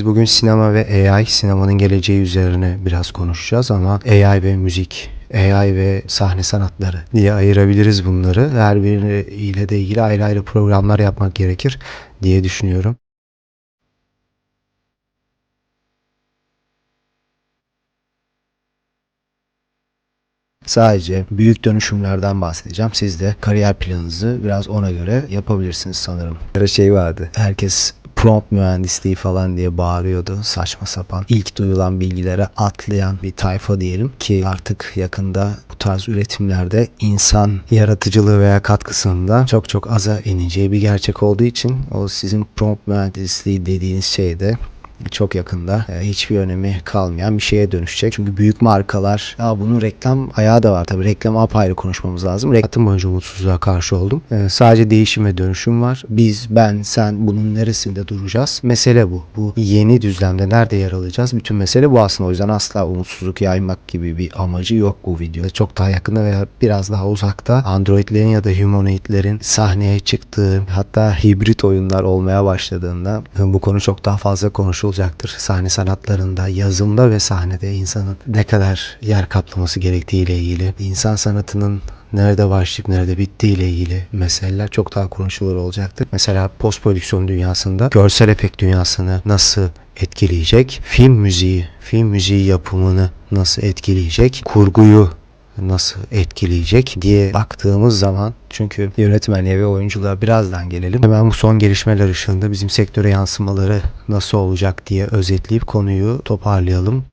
Biz bugün sinema ve AI, sinemanın geleceği üzerine biraz konuşacağız ama AI ve müzik, AI ve sahne sanatları diye ayırabiliriz bunları. Her biriyle de ilgili ayrı ayrı programlar yapmak gerekir diye düşünüyorum. Sadece büyük dönüşümlerden bahsedeceğim. Siz de kariyer planınızı biraz ona göre yapabilirsiniz sanırım. Bir şey vardı. Herkes prompt mühendisliği falan diye bağırıyordu. Saçma sapan. İlk duyulan bilgilere atlayan bir tayfa diyelim ki artık yakında bu tarz üretimlerde insan yaratıcılığı veya katkısında çok çok aza ineceği bir gerçek olduğu için o sizin prompt mühendisliği dediğiniz şey de çok yakında e, hiçbir önemi kalmayan bir şeye dönüşecek. Çünkü büyük markalar ya bunun reklam ayağı da var tabii. Reklam apayrı konuşmamız lazım. Reklam boyunca umutsuzluğa karşı oldum. E, sadece değişim ve dönüşüm var. Biz, ben, sen bunun neresinde duracağız? Mesele bu. Bu yeni düzlemde nerede yer alacağız? Bütün mesele bu aslında. O yüzden asla umutsuzluk yaymak gibi bir amacı yok bu videoda. Çok daha yakında veya biraz daha uzakta Androidlerin ya da humanoidlerin sahneye çıktığı hatta hibrit oyunlar olmaya başladığında bu konu çok daha fazla konuşulacaktır. Sahne sanatlarında, yazımda ve sahnede insanın ne kadar yer kaplaması gerektiği ile ilgili, insan sanatının nerede başlayıp nerede bittiği ile ilgili meseleler çok daha konuşulur olacaktır. Mesela post prodüksiyon dünyasında görsel efekt dünyasını nasıl etkileyecek, film müziği, film müziği yapımını nasıl etkileyecek, kurguyu nasıl etkileyecek diye baktığımız zaman çünkü yönetmenliğe ve oyunculuğa birazdan gelelim. Hemen bu son gelişmeler ışığında bizim sektöre yansımaları nasıl olacak diye özetleyip konuyu toparlayalım.